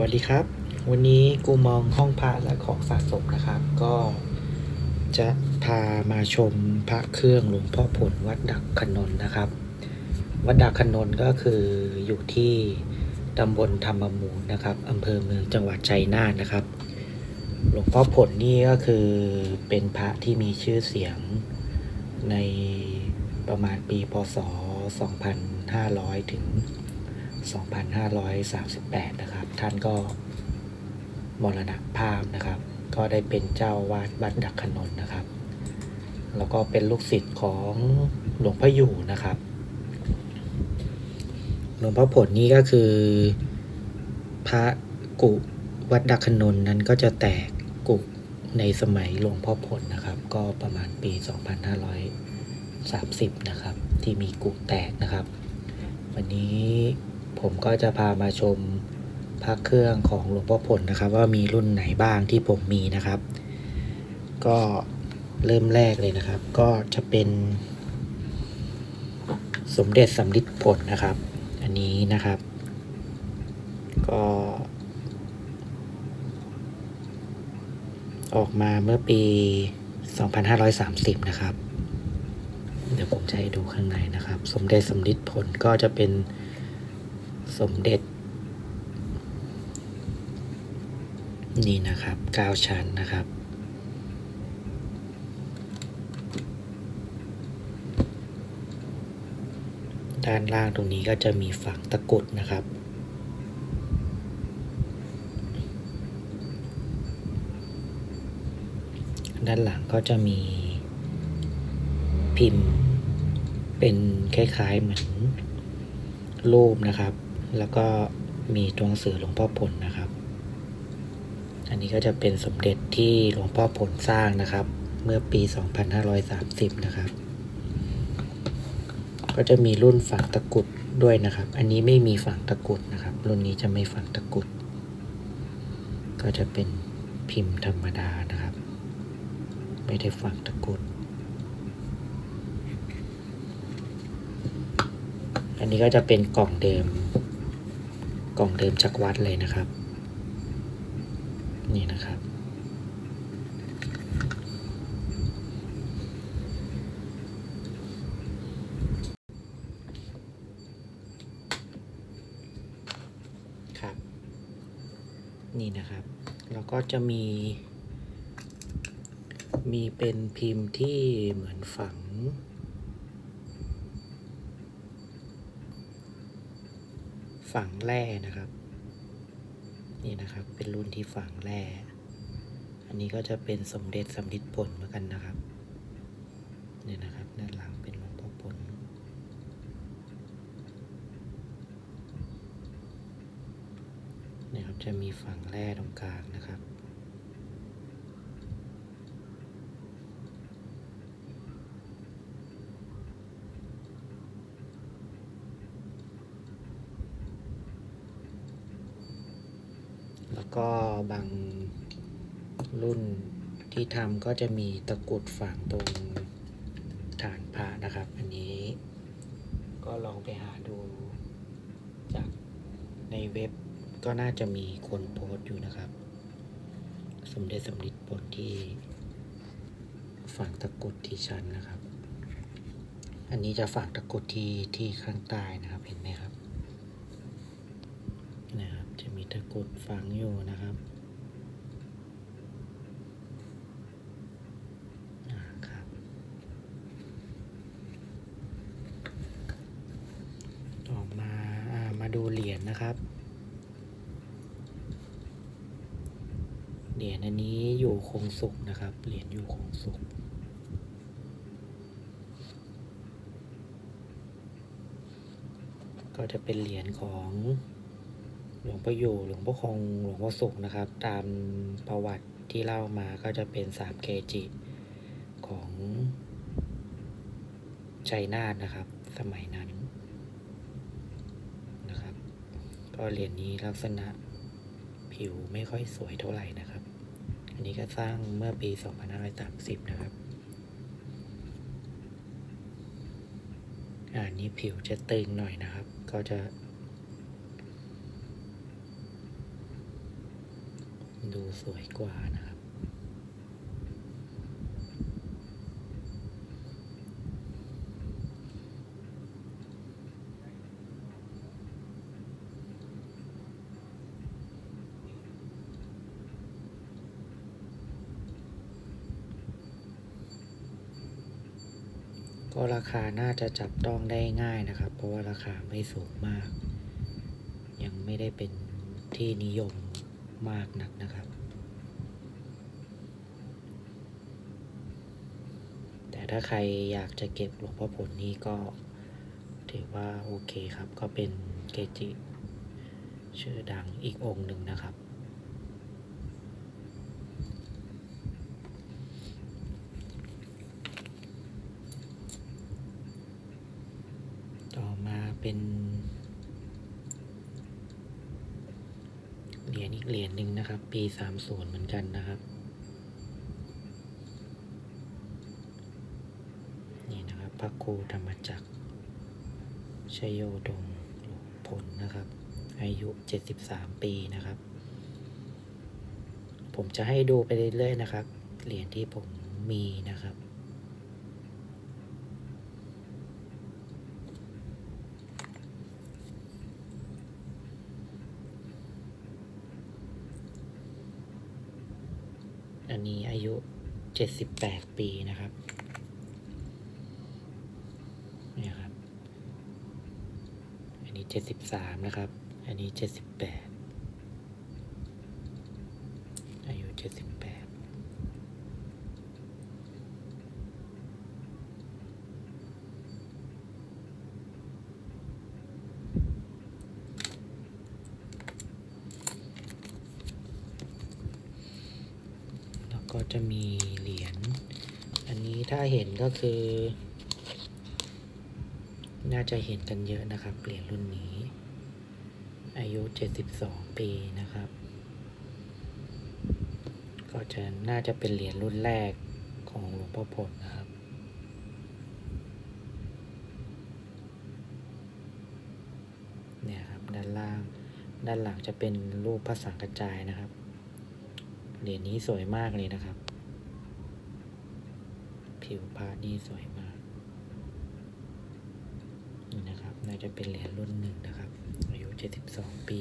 วัสดีครับ วันนี้กูมองห้องพระและของสะสมนะครับ ก็จะพามาชมพระเครื่องหลวงพ่อผลวัดดักขนนนะครับ วัดดักขนนก็คืออยู่ที่ตำบลธรรมมูลนะครับอำเภอเมืองจังหวัดชัยนาทนะครับ หลวงพ่อผลนี่ก็คือเป็นพระที่มีชื่อเสียงในประมาณปีพศ 2500 ถึง 2538 นะครับ ท่านก็มรณภาพนะครับ ก็ได้เป็นเจ้าวาดวัดดักขนนนะครับ แล้วก็เป็นลูกศิษย์ของหลวงพ่ออยู่นะครับ หลวงพ่อผลนี่ก็คือพระกุวัดดักขนนนั้นก็จะแตกกุในสมัยหลวงพ่อผลนะครับ ก็ประมาณปี 2530 นะครับ ที่มีกุแตกนะครับ วันนี้ผมก็จะพามาชม พระเครื่องของหลวงพ่อผลนะครับ ว่ามีรุ่นไหนบ้างที่ผมมีนะครับ ก็เริ่มแรกเลยนะครับ ก็จะเป็นสมเด็จสำลิดผลนะครับ อันนี้นะครับ ก็ออกมาเมื่อปี 2530 นะครับ เดี๋ยวผมจะให้ดูข้างในนะครับ สมเด็จสำลิดผลก็จะเป็นสมเด็จ นี่นะครับเก้าชั้นนะครับ ด้านล่างตรงนี้ก็จะมีฝังตะกุดนะครับด้านหลังก็จะมีพิมพ์เป็นคล้ายๆเหมือนรูปนะครับ แล้วก็มีตัวหนังสือหลวงพ่อผลนะครับ นนี้ก็จะเป็นสมเด็จที่หลวงพ่อผลสร้างนะครับ เมื่อปี 2530 นะครับ ก็จะมีรุ่นฝังตะกุดด้วยนะครับ อันนี้ไม่มีฝังตะกุดนะครับ รุ่นนี้จะไม่ฝังตะกุด ก็จะเป็นพิมพ์ธรรมดานะครับ ไม่ได้ฝังตะกุด อันนี้ก็จะเป็นกล่องเดิม กล่องเดิมจากวัดเลยนะครับ นี่นะครับ ครับ นี่นะครับ แล้วก็จะมี มีเป็นพิมพ์ที่เหมือนฝังฝังแร่นะครับ นี่นะครับ เป็นรุ่นที่ฝังแร่อันนี้ก็จะเป็นสมเด็จสำลิดผลเหมือนกันนะครับเนี่ยนะครับด้านหลังเป็นหลวงพ่อผลเนี่ยครับจะมีฝังแร่ตรงกลางนะครับ แล้วก็ บางรุ่นที่ทำก็จะมีตะกุดฝังตรงฐานพระนะครับ อันนี้ก็ลองไปหาดูจากในเว็บก็น่าจะมีคนโพสต์อยู่นะครับ สมเด็จสำลิดผลที่ฝังตะกุดที่ชั้นนะครับ อันนี้จะฝังตะกุดที่ที่ข้างใต้นะครับเห็นไหมครับ นะครับ จะมี ตะกุดฝังอยู่นะครับอ่าครับ ต่อมาอ่ามาดูเหรียญนะครับ เหรียญอันนี้อยู่คงสุกนะครับ เหรียญอยู่คงสุกก็จะเป็นเหรียญของ หลวงพ่ออยู่หลวงพ่อคงหลวงพ่อสุขนะครับ ตามประวัติที่เล่ามาก็จะเป็นสามเกจิของชัยนาทนะครับ สมัยนั้นนะครับ ก็เหรียญนี้ลักษณะผิวไม่ค่อยสวยเท่าไหร่นะครับ อันนี้ก็สร้างเมื่อปี 2530 นะครับอ่านี้ผิวจะตึงหน่อยนะครับ ก็จะ ดูสวยกว่านะครับ ก็ราคาน่าจะจับต้องได้ง่ายนะครับ เพราะว่าราคาไม่สูงมาก ยังไม่ได้เป็นที่นิยม มากนักนะครับ แต่ถ้าใครอยากจะเก็บหลวงพ่อผลนี่ก็ถือว่าโอเคครับ ก็เป็นเกจิชื่อดังอีกองค์หนึ่งนะครับ ต่อมาเป็นเหรียญอีกเหรียญหนึ่งนะครับ ปีสามศูนย์เหมือนกันนะครับ นี่นะครับพระครูธรรมจักรชยโยดมหลวงผลนะครับ อายุ73ปีนะครับ ผมจะให้ดูไปเรื่อยๆนะครับ เหรียญที่ผมมีนะครับ อั นี้อายุ 78 ปีนะครับนี่ครับ อันนี้ 73 นะครับ อันนี้ 78 อายุ 78 แล้วก็จะมีเหรียญ อันนี้ถ้า เห็นก็คือ น่าจะเห็นกันเยอะนะครับ เหรียญรุ่นนี้ อายุ 72 ปีนะครับ ก็จะน่าจะเป็นเหรียญรุ่นแรกของหลวงพ่อผลนะครับเนี่ยครับด้านล่างด้านหลังจะเป็นรูปพระสังกระจายนะครับ เหรียญนี้สวยมากเลยนะครับ พระนี่สวยมากนี่นะครับ น่าจะเป็นเหรียญรุ่นหนึ่งนะครับ อายุ72ปี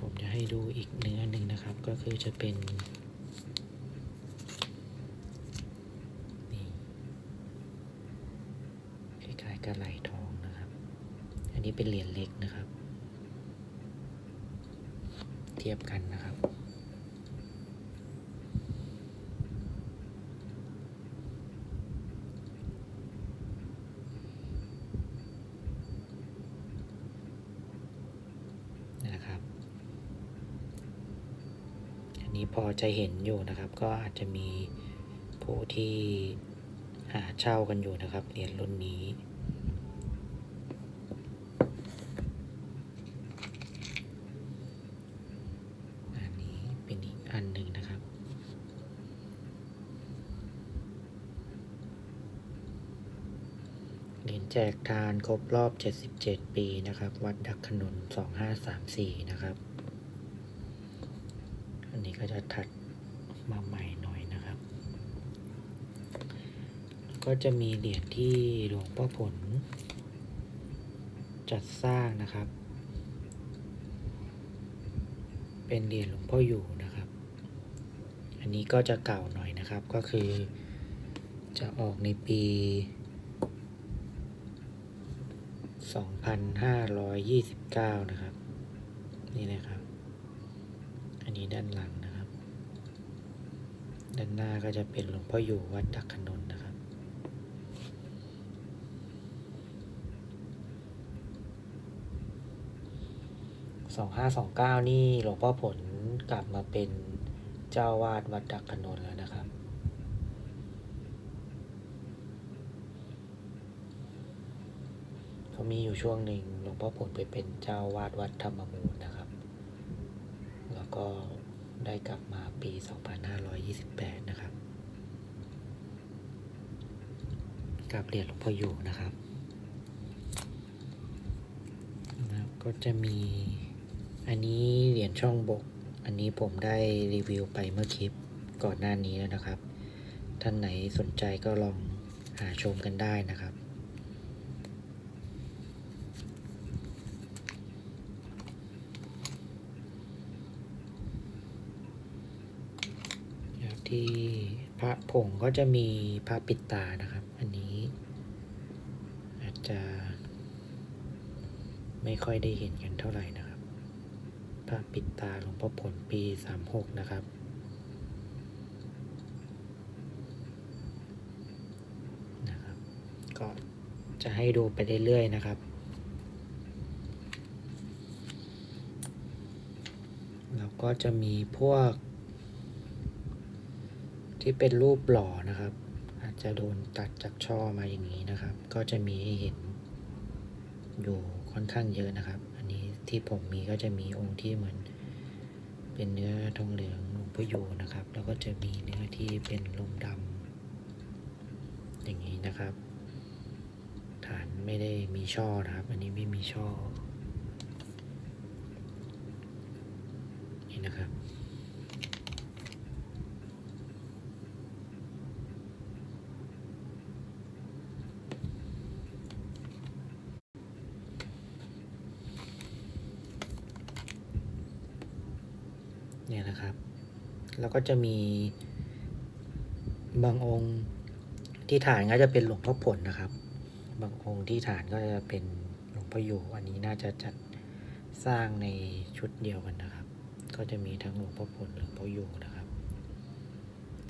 ผมจะให้ดูอีกเนื้อหนึ่งนะครับ ก็คือจะเป็นนี่คล้ายๆกระไหลทองนะครับ อันนี้เป็นเหรียญเล็กนะครับ เทียบกันนะครับ อันนี้พอจะเห็นอยู่นะครับ ก็อาจจะมีผู้ที่หาเช่ากันอยู่นะครับเหรียญรุ่นนี้ อันนี้เป็นอีกอันหนึ่งนะครับ เหรียญแจกทานครบรอบ 77 ปีนะครับ วัดดักขนุน 2534 นะครับ อันนี้ก็จะถัดมาใหม่หน่อยนะครับ ก็จะมีเหรียญที่หลวงพ่อผล จัดสร้างนะครับ เป็นเหรียญหลวงพ่ออยู่นะครับ อันนี้ก็จะเก่าหน่อยนะครับ ก็คือจะออกในปี 2,529 นะครับ นี่นะครับ นี้ด้านหลังนะครับ ด้านหน้าก็จะเป็นหลวงพ่ออยู่วัดดักขนนนะครับ สองห้าสองเก้านี่หลวงพ่อผลกลับมาเป็นเจ้าวาดวัดดักขนนแล้วนะครับเขามีอยู่ช่วงหนึ่งหลวงพ่อผลไปเป็นเจ้าวาดวัดธรรมมูลนะ ก็ได้กลับมาปี 2528 นะครับกับเหรียญหลวงพ่ออยู่นะครับนะก็จะมี อันนี้เหรียญช่องบก อันนี้ผมได้รีวิวไปเมื่อคลิปก่อนหน้านี้แล้วนะครับ ท่านไหนสนใจก็ลองหาชมกันได้นะครับ แล้วที่ พระผงก็จะมีพระปิดตานะครับ อันนี้ อาจจะไม่ค่อยได้เห็นกันเท่าไหร่นะครับ พระปิดตาหลวงพ่อผลปีสามหกนะครับ นะครับ ก็จะให้ดูไปเรื่อยๆนะครับ แล้วก็จะมีพวก ที่เป็นรูปหล่อนะครับ อาจจะโดนตัดจากช่อมาอย่างนี้นะครับ ก็จะมีให้เห็นอยู่ค่อนข้างเยอะนะครับ อันนี้ที่ผมมีก็จะมีองค์ที่เหมือนเป็นเนื้อทองเหลืองหลวงพ่อโยนะครับ แล้วก็จะมีเนื้อที่เป็นลมดำอย่างนี้นะครับ ฐานไม่ได้มีช่อนะครับ อันนี้ไม่มีช่อนี่นะครับ เนี่ยนะครับ แล้วก็จะมีบางองค์ที่ฐานก็จะเป็นหลวงพ่อผลนะครับ บางองค์ที่ฐานก็จะเป็นหลวงพ่ออยู่อันนี้น่าจะจัดสร้างในชุดเดียวกันนะครับ ก็จะมีทั้งหลวงพ่อผลหลวงพ่ออยู่นะครับ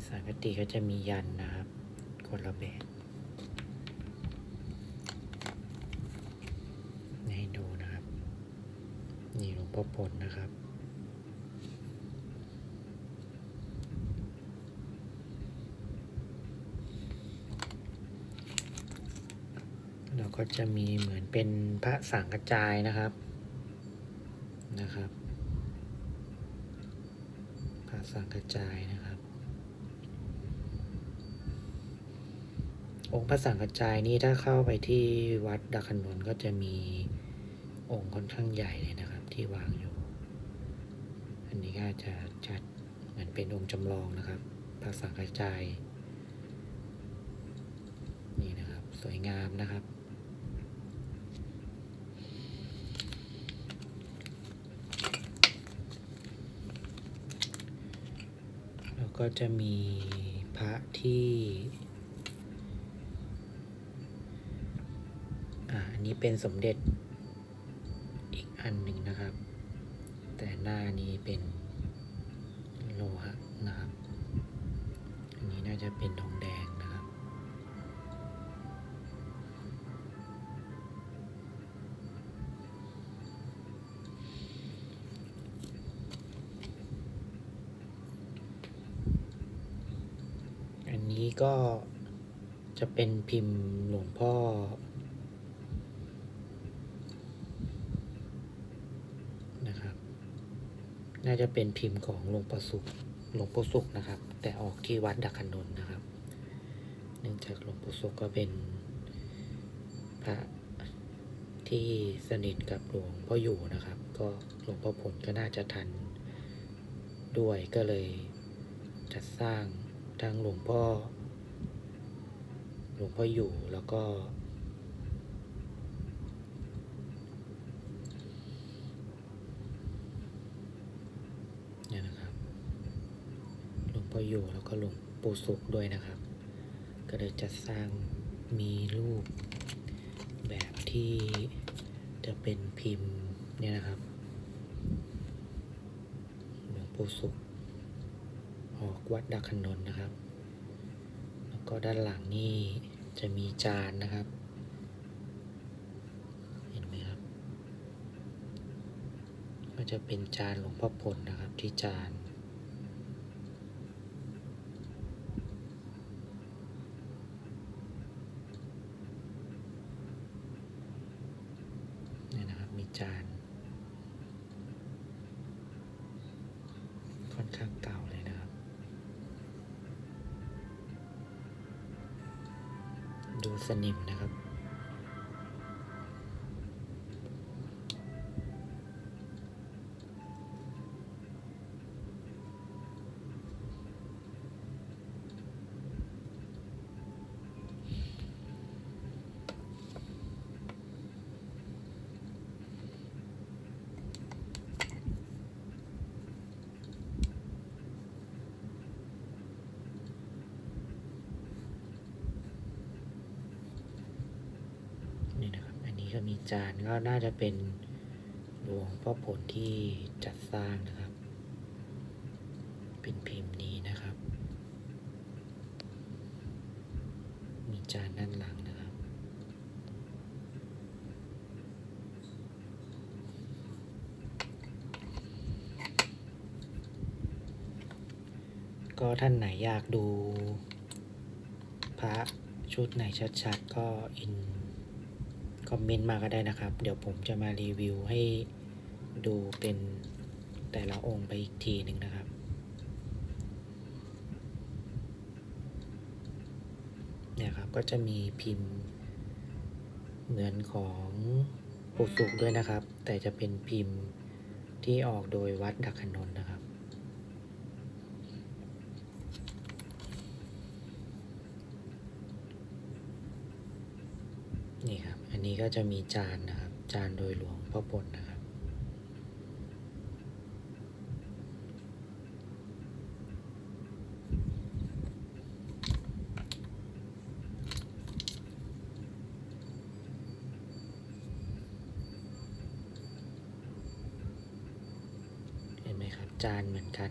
สังกติก็จะมียันนะครับคนละแบบให้ดูนะครับ นี่หลวงพ่อผลนะครับ แล้ว ก็จะมีเหมือนเป็นพระสังกระจายนะครับนะครับ พระสังกระจายนะครับ องค์พระสังกระจายนี้ถ้าเข้าไปที่วัดดักขนนก็จะมีองค์ค่อนข้างใหญ่เลยนะครับ ที่วางอยู่ อันนี้ก็จะจัดเหมือนเป็นองค์จำลองนะครับพระสังกระจายนี่นะครับ สวยงามนะครับ แล้ว ก็จะมีพระที่อ่าอันนี้เป็นสมเด็จอีกอันหนึ่งนะครับ แต่หน้านี้เป็นโลหะนะครับ อันนี้น่าจะเป็นทองแดง จะเป็นพิมพ์หลวงพ่อ นะครับ น่าจะเป็นพิมพ์ของหลวงปู่สุขหลวงปู่สุขนะครับ แต่ออกที่วัดดักขนนนะครับ เนื่องจากหลวงปู่สุขก็เป็นพระที่สนิทกับหลวงพ่ออยู่นะครับ ก็หลวงพ่อผลก็น่าจะทันด้วยก็เลยจัดสร้างทั้งหลวงพ่อ หลวงพ่ออยู่แล้วก็ เนี่ยนะครับ หลวงพ่ออยู่แล้วก็หลวงปู่สุขด้วยนะครับ ก็เลยจัดสร้างมีรูปแบบที่จะเป็นพิมพ์เนี่ยนะครับหลวงปู่สุขออกวัดดักขนนนะครับ ก็ด้านหลังนี่จะมีจานนะครับ เห็นไหมครับ ก็จะเป็นจานหลวงพ่อพลนะครับที่จานะมีจานก็น่าจะเป็นหลวงพ่อผลที่จัดสร้างนะครับ เป็นพิมพ์นี้นะครับ มีจานด้านหลังนะครับ ก็ท่านไหนอยากดูพระชุดไหนชัดๆ ก็อิน คอมเมนต์มาก็ได้นะครับ เดี๋ยวผมจะมารีวิวให้ดูเป็นแต่ละองค์ไปอีกทีหนึ่งนะครับ เนี่ยครับก็จะมีพิมพ์เหมือนของปุสุกด้วยนะครับ แต่จะเป็นพิมพ์ที่ออกโดยวัดดักขนน์นะครับ นี่ครับ อันนี้ ก็จะมีจานนะครับ จานโดยหลวงพ่อปนนะครับ เห็นไหมครับ จานเหมือนกัน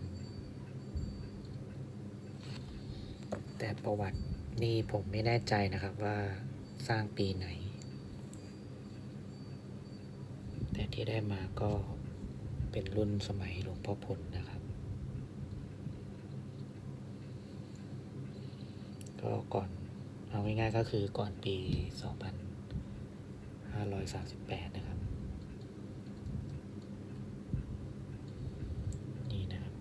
แต่ประวัตินี่ผมไม่แน่ใจนะครับว่าสร้างปีไหน แต่ ที่ได้มาก็เป็นรุ่นสมัยหลวงพ่อพลนะครับ ก็ก่อนเอาง่ายๆก็คือก่อนปี 2538 นะครับ นี่นะครับ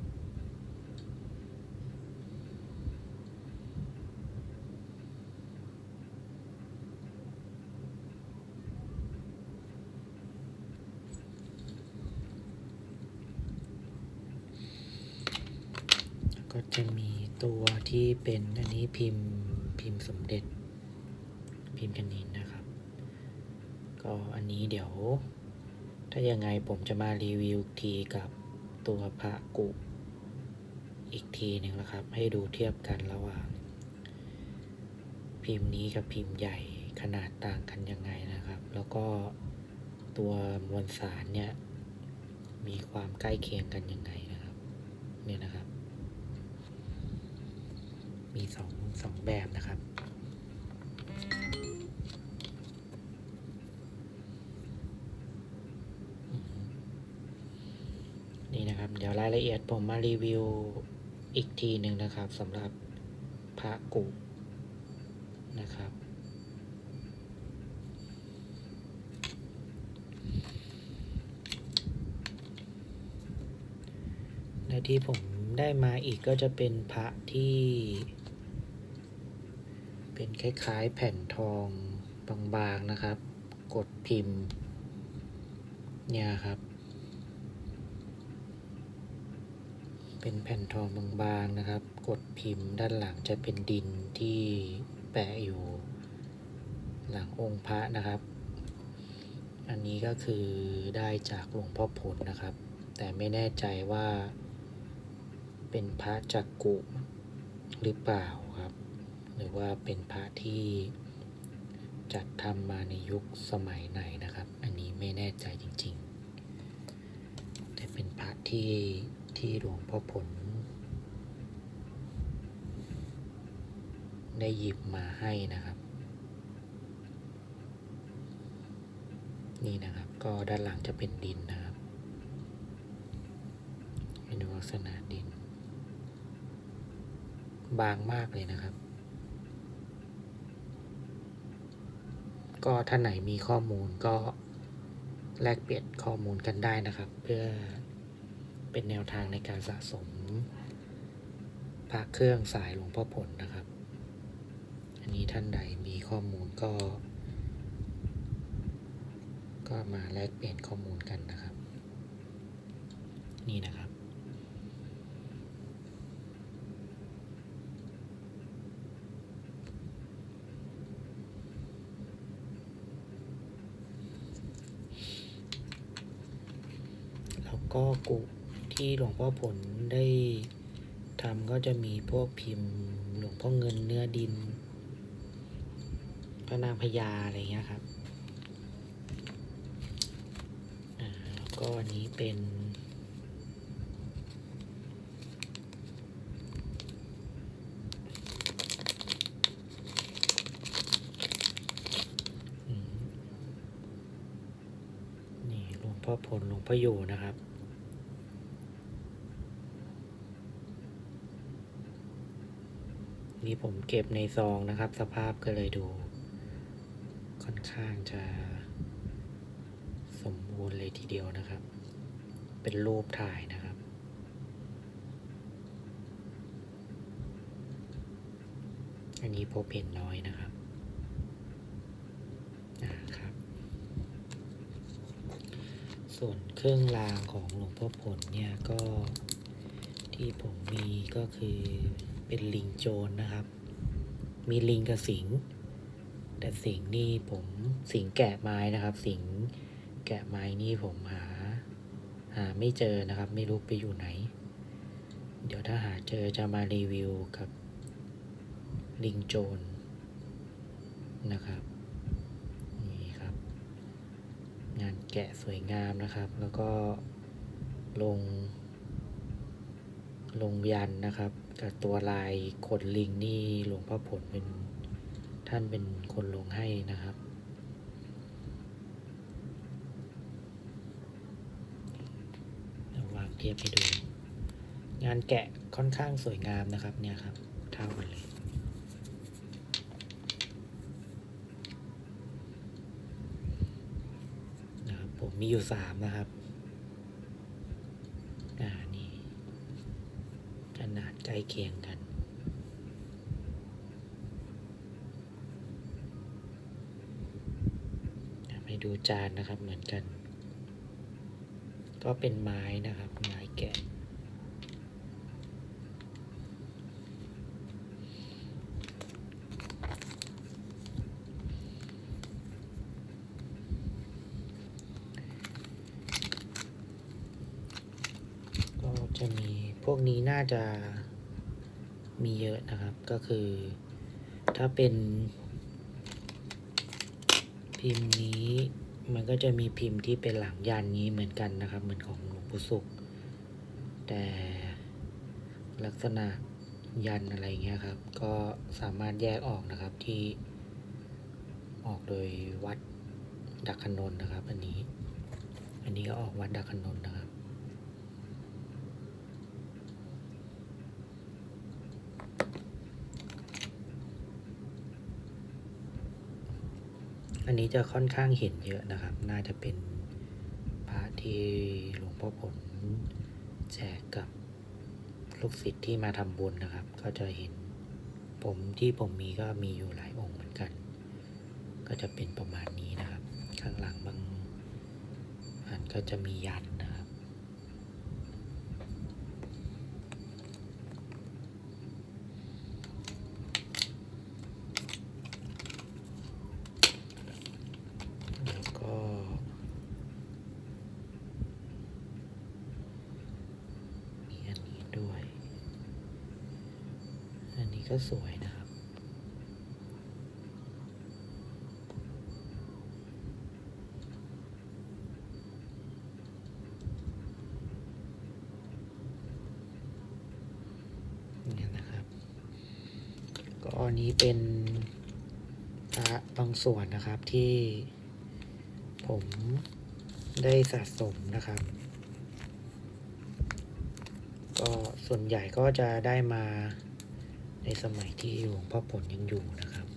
ก็จะมีตัวที่เป็นอันนี้พิมพ์พิมพ์สมเด็จ พิมพ์คณินนะครับ ก็อันนี้เดี๋ยว ถ้ายังไงผมจะมารีวิวทีกับตัวพระกุอีกทีหนึ่งนะครับ ให้ดูเทียบกันระหว่าง พิมพ์นี้กับพิมพ์ใหญ่ขนาดต่างกันยังไงนะครับ แล้วก็ตัวมวลสารเนี่ยมีความใกล้เคียงกันยังไงนะครับ เนี่ยนะครับ มีสองสองแบบนะครับ นี่นะครับ เดี๋ยวรายละเอียดผมมารีวิวอีกทีหนึ่งนะครับสำหรับพระกุนะครับและที่ผมได้มาอีกก็จะเป็นพระที่ เป็นคล้ายๆแผ่นทองบางๆนะครับ กดพิมพ์ เนี่ยครับ เป็นแผ่นทองบางๆนะครับ กดพิมพ์ด้านหลังจะเป็นดินที่แปะอยู่ หลังองค์พระนะครับ อันนี้ก็คือได้จากหลวงพ่อผลนะครับ แต่ไม่แน่ใจว่า เป็นพระจักกุหรือเปล่า หรือว่าเป็นพระที่จัดทำมาในยุคสมัยไหนนะครับ อันนี้ไม่แน่ใจจริงๆ แต่เป็นพระที่ที่หลวงพ่อผล ได้หยิบมาให้นะครับ นี่นะครับก็ด้านหลังจะเป็นดินนะครับ เป็นลักษณะดิน บางมากเลยนะครับ ก็ท่านไหนมีข้อมูลก็แลกเปลี่ยนข้อมูลกันได้นะครับ เพื่อเป็นแนวทางในการสะสมพระเครื่องสายหลวงพ่อผลนะครับ อันนี้ท่านใดมีข้อมูลก็ ก็มาแลกเปลี่ยนข้อมูลกันนะครับ นี่นะครับ แล้วก็กุที่หลวงพ่อผลได้ทำก็จะมีพวกพิมพ์หลวงพ่อเงินเนื้อดิน พระนางพญาอะไรเงี้ยครับก็อันนี้เป็นนี่หลวงพ่อพลหลวงพ่ออยู่นะครับ นี่ผมเก็บในซองนะครับ สภาพก็เลยดู ค่อนข้างจะสมบูรณ์เลยทีเดียวนะครับ เป็นรูปถ่ายนะครับอันนี้พบเห็นน้อยนะครับอ่าครับ ส่วนเครื่องรางของหลวงพ่อผลเนี่ยก็ที่ผมมีก็คือ เป็นลิงโจรนะครับ มีลิงกับสิง แต่สิงนี่ผมสิงแกะไม้นะครับ สิงแกะไม้นี่ผมหา หาไม่เจอนะครับ ไม่รู้ไปอยู่ไหน เดี๋ยวถ้าหาเจอจะมารีวิวกับลิงโจรนะครับนี่ครับ งานแกะสวยงามนะครับ แล้วก็ลงลงยันนะครับ กับตัวลายขนลิงนี่หลวงพ่อผลเป็นท่านเป็นคนลงให้นะครับ วางเทียบให้ดู งานแกะค่อนข้างสวยงามนะครับเนี่ยครับเท่ากันเลยนะครับผมมีอยู่สามนะครับ อ่า นี่ขนาด ใกล้เคียงกัน ให้ดูจานนะครับเหมือนกัน ก็เป็นไม้นะครับ ไม้แกะก็จะมีพวกนี้น่าจะ มีเยอะนะครับก็คือ ถ้าเป็น พิมพ์นี้มันก็จะมีพิมพ์ที่เป็นหลังยันนี้เหมือนกันนะครับ เหมือนของหลวงปู่สุข แต่ลักษณะยันอะไรเงี้ยครับ ก็สามารถแยกออกนะครับที่ออกโดยวัดดักขนนนะครับ อันนี้ อันนี้ก็ออกวัดดักขนนนะครับ อันนี้จะค่อนข้างเห็นเยอะนะครับ น่าจะเป็นพระที่หลวงพ่อผลแจกกับลูกศิษย์ที่มาทำบุญนะครับ ก็จะเห็นผมที่ผมมีก็มีอยู่หลายองค์เหมือนกัน ก็จะเป็นประมาณนี้นะครับ ข้างหลังบางอันก็จะมียันนะครับ แล้วก็ มีอันนี้ด้วย อันนี้ ก็สวยนะครับ เนี่ยนะครับ ก็อันนี้เป็นพระบางส่วนนะครับที่ผมได้สะสมนะครับ ก็ส่วนใหญ่ก็จะได้มา ในสมัยที่หลวงพ่อผลยังอยู่นะครับ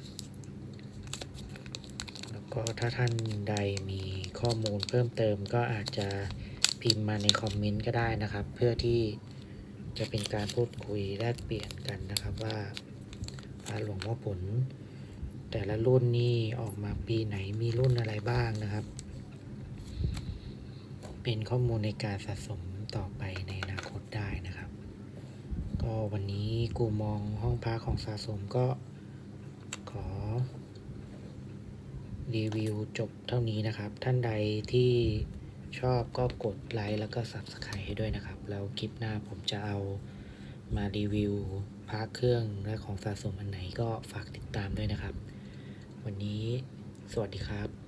แล้วก็ถ้าท่านใดมีข้อมูลเพิ่มเติมก็อาจจะพิมพ์มาในคอมเมนต์ก็ได้นะครับ เพื่อที่จะเป็นการพูดคุยแลกเปลี่ยนกันนะครับว่าพระหลวงพ่อผล แต่ละรุ่นนี่ออกมาปีไหนมีรุ่นอะไรบ้างนะครับ เป็นข้อมูลในการสะสมต่อไปในอนาคตได้นะครับ ก็ วันนี้กูมองห้องพักของสะสมก็ขอ รีวิวจบเท่านี้นะครับ ท่านใดที่ชอบก็กดไลค์แล้วก็ Subscribe ให้ด้วยนะครับ แล้วคลิปหน้าผมจะเอามารีวิวพระเครื่องและของสะสมอันไหนก็ฝากติดตามด้วยนะครับ วันนี้สวัสดีครับ